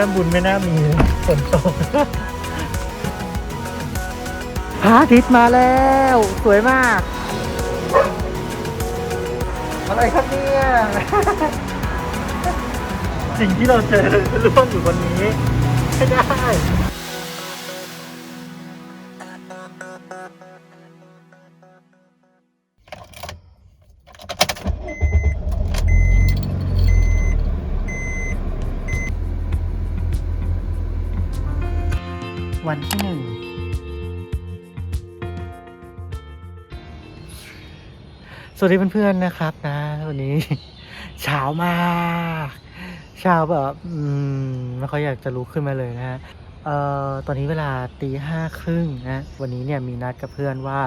ต้มบุญไม่น่ามีฝนตกพระอาทิตย์มาแล้ว สวยมาก อะไรครับเนี่ย สิ่งที่เราเจอร่วมอยู่บนนี้ไม่ได้ วันที่หนึ่งสวัสดีเพื่อนๆนะครับนะวันนี้เช้ามากเช้าแบบอืมไม่ค่อยอยากจะลุกขึ้นมาเลยนะฮะเอ่อตอนนี้เวลาตีห้าครึ่งนะวันนี้เนี่ยมีนัดกับเพื่อนว่า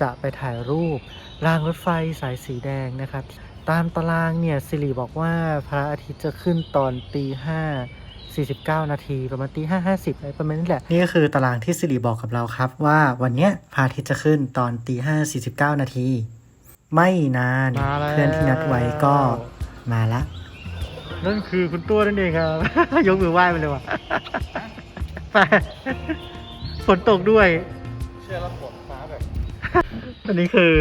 จะไปถ่ายรูปรางรถไฟสายสีแดงนะครับ ตามตารางเนี่ยสิริบอกว่าพระอาทิตย์จะขึ้นตอนตีห้า 49 นาทีประมาณตีห้าห้าสิบอะไรประมาณนี้แหละ นี่ก็คือตารางที่สิริบอกกับเราครับ ว่าวันเนี้ยพระอาทิตย์จะขึ้นตอนตีห้าสี่สิบเก้านาที ไม่นานมาแล้ว เพื่อนที่นัดไว้ก็มาละ นั่นคือคุณตัวนั่นเองครับ ยกมือไหว้ไปเลยว่ะ ไปฝนตกด้วย เชื่อแล้วฝนฟ้าแบบ อันนี้คือ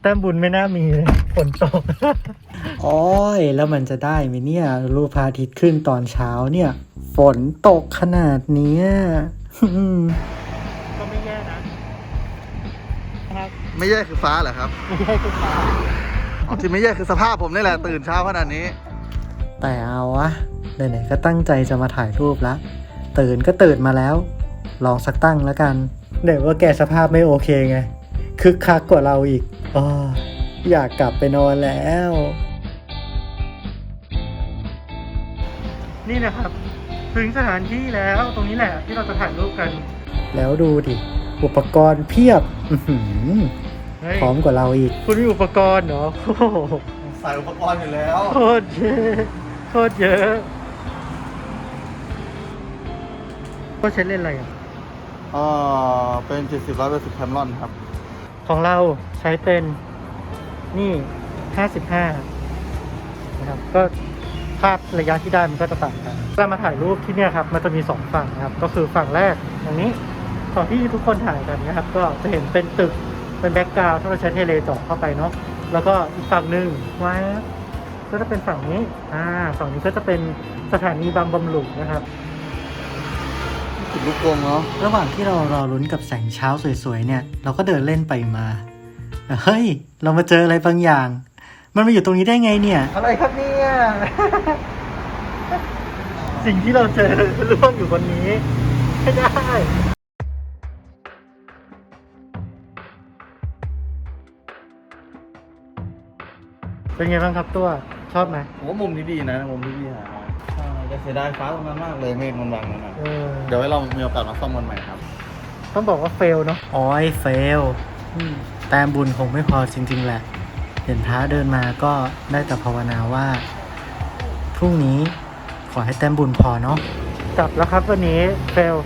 แต้มบุญไม่น่ามีเลยฝนตก โอ้ยแล้วมันจะได้ไหมเนี่ย รูปพระอาทิตย์ขึ้นตอนเช้าเนี่ย ฝนตกขนาดเนี้ยก็ไม่แย่นะนะครับไม่แย่คือฟ้าเหรอครับ ไม่ใช่คือฟ้าอ๋อที่ไม่แย่คือสภาพผมนี่แหละตื่นเช้าขนาดนี้ แต่เอาวะไหนๆก็ตั้งใจจะมาถ่ายรูปละตื่นก็ตื่นมาแล้ว ลองสักตั้งแล้วกันเดี๋ยวว่าแกสภาพไม่โอเคไงคึกคักกว่าเราอีกอออยากกลับไปนอนแล้ว นี่นะครับ ถึงสถานที่แล้วตรงนี้แหละที่เราจะถ่ายรูปกันแล้วดูดิ อุปกรณ์เพียบอื้อหือพร้อมกว่าเราอีก คุณมีอุปกรณ์เหรอโอ้โหใส่อุปกรณ์อยู่แล้ว โคตรเยอะโคตรเยอะก็ใช้เล่นอะไรอะ อ่า เป็น 70 180แคมรอนครับ ของเราใช้เป็นนี่ 55 นะครับ ก็ ภาพระยะที่ได้มันก็จะต่างกันเรามาถ่ายรูปที่เนี่ยครับ มันจะมีสองฝั่งนะครับ ก็คือฝั่งแรกตรงนี้ฝั่งที่ทุกคนถ่ายกันนะครับ ก็จะเห็นเป็นตึก เป็นแบ็กกราวด์ถ้าเราใช้เทเลเจาะเข้าไปเนาะ แล้วก็อีกฝั่งหนึ่งว้าบก็จะเป็นฝั่งนี้ อ่า ฝั่งนี้ก็จะเป็นสถานีบางบำรุงนะครับติดลูกกรงเนาะ ระหว่างที่เรารอลุ้นกับแสงเช้าสวยๆเนี่ย เราก็เดินเล่นไปมา เฮ้ย เรามาเจออะไรบางอย่าง มันมาอยู่ตรงนี้ได้ไงเนี่ย อะไรครับเนี่ย สิ่งที่เราเจอร่วมอยู่บนนี้ไม่ได้ เป็นไงบ้างครับตัว ชอบไหมผมว่ามุมนี้ดีนะมุมนี้ดีหามาใช่จะเสียดายฟ้าตรงนั้นมากเลยเมฆมันบังมันนะเออ เดี๋ยวไว้เรามีโอกาสมาซ่อมกันใหม่ครับ ต้องบอกว่าเฟลเนาะอ๋อยเฟลแต้มบุญคงไม่พอจริง ๆ แหละ เห็นพระเดินมาก็ได้แต่ภาวนาว่า พรุ่งนี้ขอให้แต้มบุญพอเนาะกลับแล้วครับวันนี้เฟล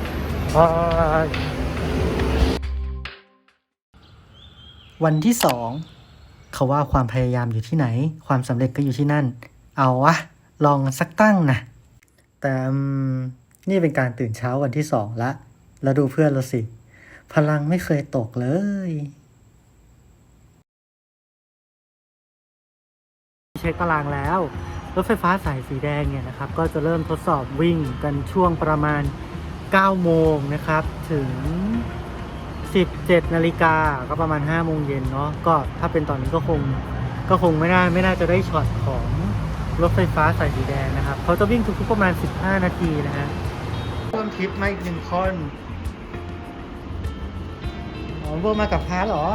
วันที่สองเขาว่าความพยายามอยู่ที่ไหน ความสำเร็จก็อยู่ที่นั่น เอาวะ ลองสักตั้งนะ แต่อืมนี่เป็นการตื่นเช้าวันที่สองละ แล้วดูเพื่อนเราสิ พลังไม่เคยตกเลย เช็คตารางแล้ว รถไฟฟ้าสายสีแดงเนี่ยนะครับ ก็จะเริ่มทดสอบวิ่งกันช่วงประมาณ 9 โมงนะครับ ถึง 17 นาฬิกาก็ประมาณ 5 โมงเย็นเนาะก็ถ้าเป็นตอนนี้ก็คงก็คงไม่น่าไม่น่าจะได้ช็อตของรถไฟฟ้าสายสีแดงนะครับเขาจะวิ่งทุกๆประมาณ 15 นาทีนะฮะเพิ่มทิปมาอีกหนึ่งคนอ๋อโบมากับพาร์ทเหรอ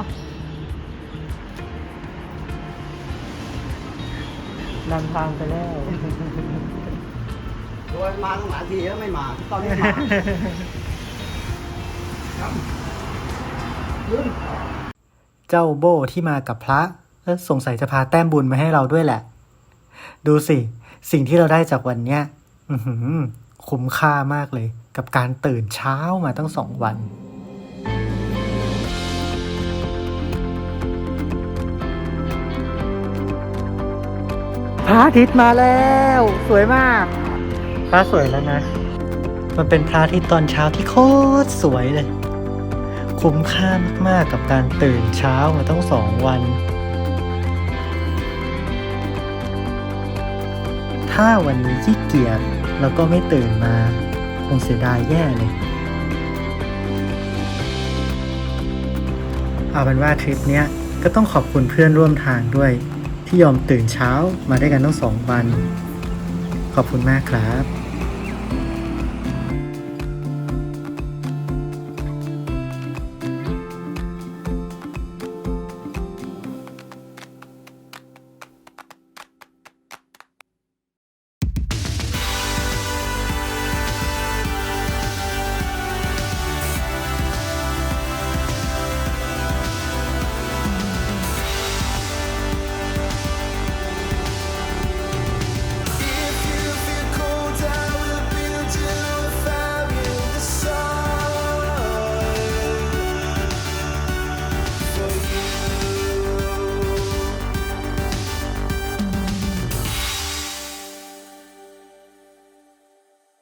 นำทางไปแล้ว โดยมาตั้งหลายทีแล้วไม่มา ตอนนี้มาเจ้าโบที่มากับพระเอ้อสงสัยจะพาแต้มบุญมาให้เราด้วยแหละ ดูสิ สิ่งที่เราได้จากวันเนี้ยอื้อหือคุ้มค่ามากเลย กับการตื่นเช้ามาตั้งสองวัน พระอาทิตย์มาแล้ว สวยมากไปฟ้าสวยแล้วนะ มันเป็นพระอาทิตย์ตอนเช้าที่โคตรสวยเลย คุ้มค่ามากๆกับการตื่นเช้ามาต้องสองวัน ถ้าวันนี้ขี้เกียจแล้วก็ไม่ตื่นมา คงเสียดายแย่เลย เอาเป็นว่าทริปเนี้ยก็ต้องขอบคุณเพื่อนร่วมทางด้วย ที่ยอมตื่นเช้ามาได้วยกันทั้งสองวัน ขอบคุณมากครับ